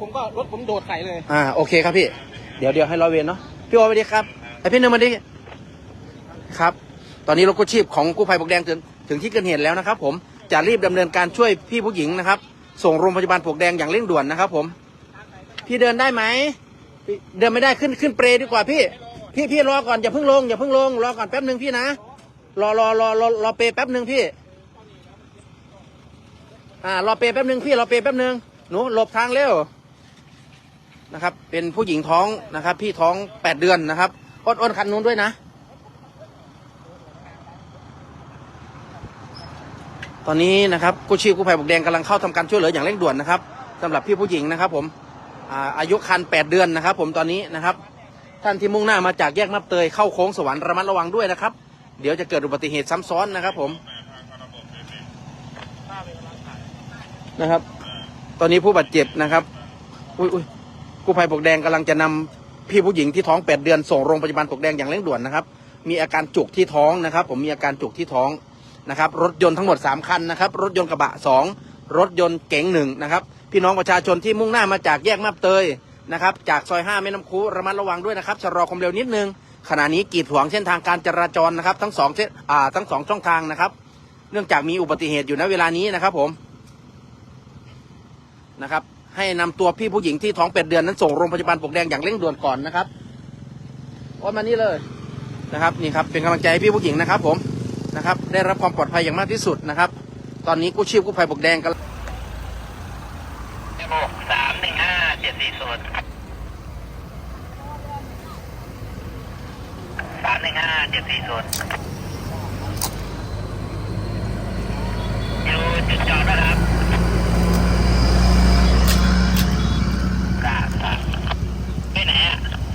ผมก็รถผมโดดใส่เลยอ่าโอเคครับพี่ เดี๋ยวเดี๋ยวให้ร้อยเวรเนาะพี่โอสวัสดีครับไอพี่หนึ่งมาดิครับ ตอนนี้รถกู้ชีพของกู้ภัยปลวกแดงถึงถึงที่เกิดเหตุแล้วนะครับ ผมจะรีบดำเนินการช่วยพี่ผู้หญิงนะครับ ส่งโรงพยาบาลปลวกแดงอย่างเร่งด่วนนะครับ ผม พี่เดินได้ไหมเดินไม่ได้ขึ้นขึ้นเปรดีกว่าพี่ พี่พี่รอก่อนอย่าเพิ่งลงอย่าเพิ่งลงรอก่อนแป๊บหนึ่งพี่นะรอรอรอรอรอเปรแป๊บหนึ่งพี่อ่ารอเปรแป๊บหนึ่งพี่รอเปรแป๊บหนึ่งหนูหลบทางเร็ว นะครับ เป็นผู้หญิงท้องนะครับ พี่ท้องแปดเดือนนะครับอดอดคันนู้นด้วยนะ ตอนนี้นะครับกู้ชีพกู้ภัยบกแดงกำลังเข้าทำการช่วยเหลืออย่างเร่งด่วนนะครับสำหรับพี่ผู้หญิงนะครับ ผมอาอายุคันแปดเดือนนะครับ ผมตอนนี้นะครับ ท่านที่มุ่งหน้ามาจากแยกมับเตยเข้าโค้งสวรรค์ระมัดระวังด้วยนะครับ เดี๋ยวจะเกิดอุบัติเหตุซ้ำซ้อนนะครับ ผมนะครับ ตอนนี้ผู้บาดเจ็บนะครับ อุ้ยอุ้ย กู้ภัยปลวกแดงกำลังจะนำพี่ผู้หญิงที่ท้องแปดเดือนส่งโรงพยาบาลปลวกแดงอย่างเร่งด่วนนะครับ มีอาการจุกที่ท้องนะครับ ผมมีอาการจุกที่ท้องนะครับ รถยนต์ทั้งหมดสามคันนะครับ รถยนต์กระบะสองรถยนต์เก๋งหนึ่งนะครับ พี่น้องประชาชนที่มุ่งหน้ามาจากแยกมาบเตยนะครับ จากซอยห้าแม่น้ำคูระมัดระวังด้วยนะครับชะลอความเร็วนิดนึง ขณะนี้กีดขวางเส้นทางการจราจรนะครับ ทั้งสองเส้นอ่าทั้งสองช่องทางนะครับ เนื่องจากมีอุบัติเหตุอยู่ณเวลานี้นะครับผมนะครับ ให้นำตัวพี่ผู้หญิงที่ท้องเป็ดเดือนนั้นส่งโรงพยาบาลปลวกแดงอย่างเร่งด่วนก่อนนะครับโอ้ยมานี่เลยนะครับนี่ครับเป็นกำลังใจให้พี่ผู้หญิงนะครับ ผมนะครับ ได้รับความปลอดภัยอย่างมากที่สุดนะครับ ตอนนี้กู้ชีพกู้ภัยปลวกแดงกำลังหกสามหนึ่งห้าเจ็ดสี่ศูนย์สามหนึ่งห้าเจ็ดสี่ศูนย์จุดจอดนะครับครับครับไปไหนอะ ต้น เอา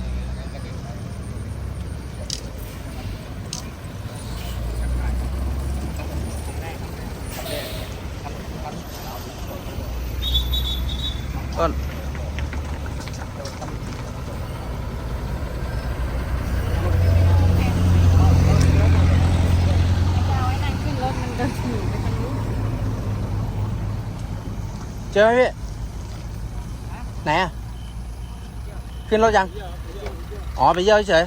ไว้นั่งขึ้นรถมันเดินหนีไปทาง ต้นเจอไหมพี่ไหนอะ ขึ้นรถยัง อ๋อ ไปเยี่ยวเฉย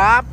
ครับ